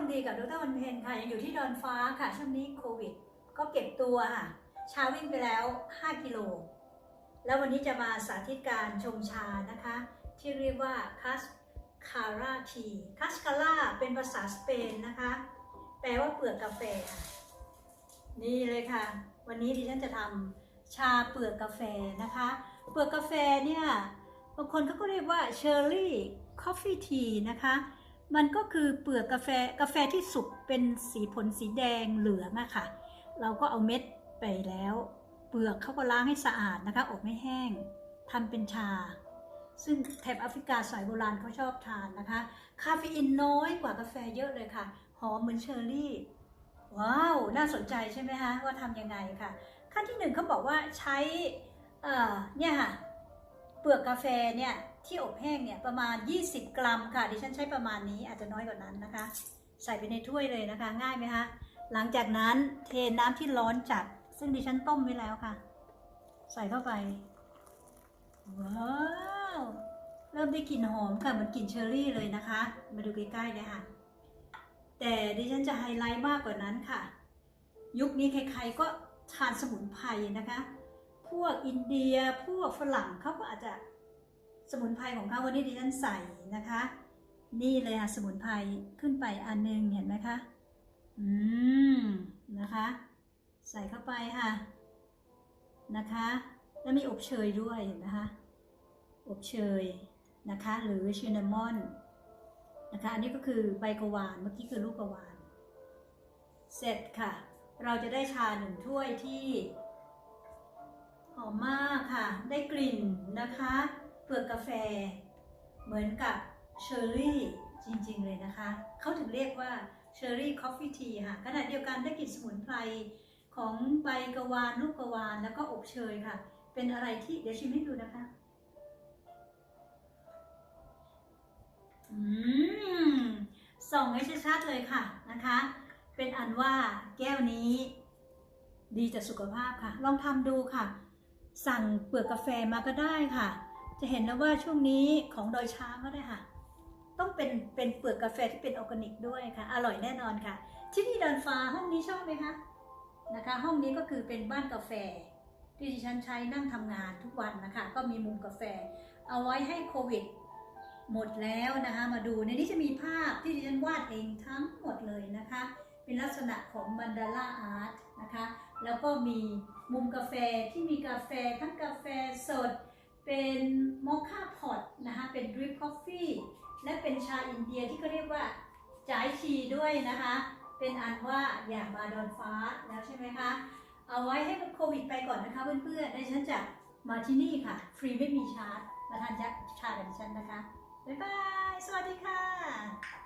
มณ์ดีกับดรวันเพ็ญค่ะ ยังอยู่ที่ดอนฟ้าค่ะ ช่วงนี้โควิด ก็เก็บตัวค่ะเช้าวิ่งไปแล้ว 5 กิโล แล้ววันนี้จะมาสาธิตการชงชานะคะ ที่เรียกว่าคัสคาราทีคัสคาร่าเป็นภาษาสเปนนะคะ แปลว่าเปลือกกาแฟค่ะนี่เลยค่ะ วันนี้ดิฉันจะทำชาเปลือกกาแฟนะคะ เปลือกกาแฟเนี่ย บางคนเขาก็เรียกว่าเชอร์รี่คอฟฟี่ทีนะคะ มันก็คือเปลือกกาแฟกาแฟที่สุกเป็นสีผลสีแดงเหลืองอะค่ะ เราก็เอาเม็ดไปแล้ว เปลือกเขาก็ล้างให้สะอาดนะคะอบไม่แห้งทำเป็นชา ซึ่งแถบแอฟริกาสายโบราณเขาชอบทานนะคะ คาเฟอีนน้อยกว่ากาแฟเยอะเลยค่ะ หอมเหมือนเชอร์รี่ ว้าว น่าสนใจใช่ไหมคะว่าทำยังไงค่ะ ขั้นที่หนึ่งเขาบอกว่าใช้เอ่อเนี่ยค่ะ เปลือกกาแฟเนี่ยที่อบแห้งเนี่ยประมาณ 20 กรัมค่ะ ดิฉันใช้ประมาณนี้อาจจะน้อยกว่านั้นนะคะ ใส่ไปในถ้วยเลยนะคะ ง่ายไหมคะ หลังจากนั้นเทน้ำที่ร้อนจัด ซึ่งดิฉันต้มไว้แล้วค่ะ ใส่เข้าไป ว้าว เริ่มได้กลิ่นหอมค่ะ เหมือนกลิ่นเชอร์รี่เลยนะคะ มาดูใกล้ๆเลยค่ะ แต่ดิฉันจะไฮไลท์มากกว่านั้นค่ะ ยุคนี้ใครๆก็ทานสมุนไพรนะคะ พวกอินเดียพวกฝรั่งเขาก็อาจจะสมุนไพรของเขาวันนี้ดิฉันใส่นะคะ นี่เลยค่ะสมุนไพรขึ้นไปอันหนึงเห็นไหมคะอืมนะคะ ใส่เข้าไปค่ะนะคะ แล้วมีอบเชยด้วยเห็นไหมคะอบเชยนะคะ หรือชินนามอนนะคะอันนี้ก็คือใบกะวานเมื่อกี้คือลูกกะวาน เสร็จค่ะ เราจะได้ชาหนึ่งถ้วยที่ หอมมากค่ะ ได้กลิ่นนะคะ เปลือกกาแฟ เหมือนกับเชอร์รี่จริงๆเลยนะคะเขาถึงเรียกว่าเชอร์รี่คอฟฟี่ทีค่ะขณะเดียวกันได้กลิ่นสมุนไพรของใบกระวานลูกกระวานแล้วก็อบเชยค่ะ เป็นอะไรที่เดี๋ยวชิมให้ดูนะคะอืมส่องให้ชัดๆเลยค่ะนะคะ เป็นอันว่าแก้วนี้ ดีต่อสุขภาพค่ะ ลองทำดูค่ะ สั่งเปลือกกาแฟมาก็ได้ค่ะ จะเห็นแล้วว่าช่วงนี้ของดอยช้างก็ได้ค่ะ ต้องเป็นเป็นเปลือกกาแฟที่เป็นออร์แกนิกด้วยค่ะ อร่อยแน่นอนค่ะ ที่นี่ดอนฟ้าห้องนี้ชอบไหมคะนะคะ ห้องนี้ก็คือเป็นบ้านกาแฟ ที่ดิฉันใช้นั่งทำงานทุกวันนะคะ ก็มีมุมกาแฟ เอาไว้ให้โควิด หมดแล้วนะคะ มาดูในนี้จะมีภาพที่ดิฉันวาดเองทั้งหมดเลยนะคะ เป็นลักษณะของมันดาร่าอาร์ตนะคะ แล้วก็มีมุมกาแฟที่มีกาแฟทั้งกาแฟสด เป็นมอคค่าพอตนะคะเป็นดริปคอฟฟี่และเป็นชาอินเดียที่เขาเรียกว่าจ่ายชีด้วยนะคะ เป็นอันว่าอย่ากมาดอนฟ้าแล้วใช่ไหมคะ เอาไว้ให้โควิดไปก่อนนะคะเพื่อนๆดิฉันจะมาที่นี่ค่ะ ฟรีไม่มีชาร์จ มาทานชากับฉันนะคะ บ๊ายบาย สวัสดีค่ะ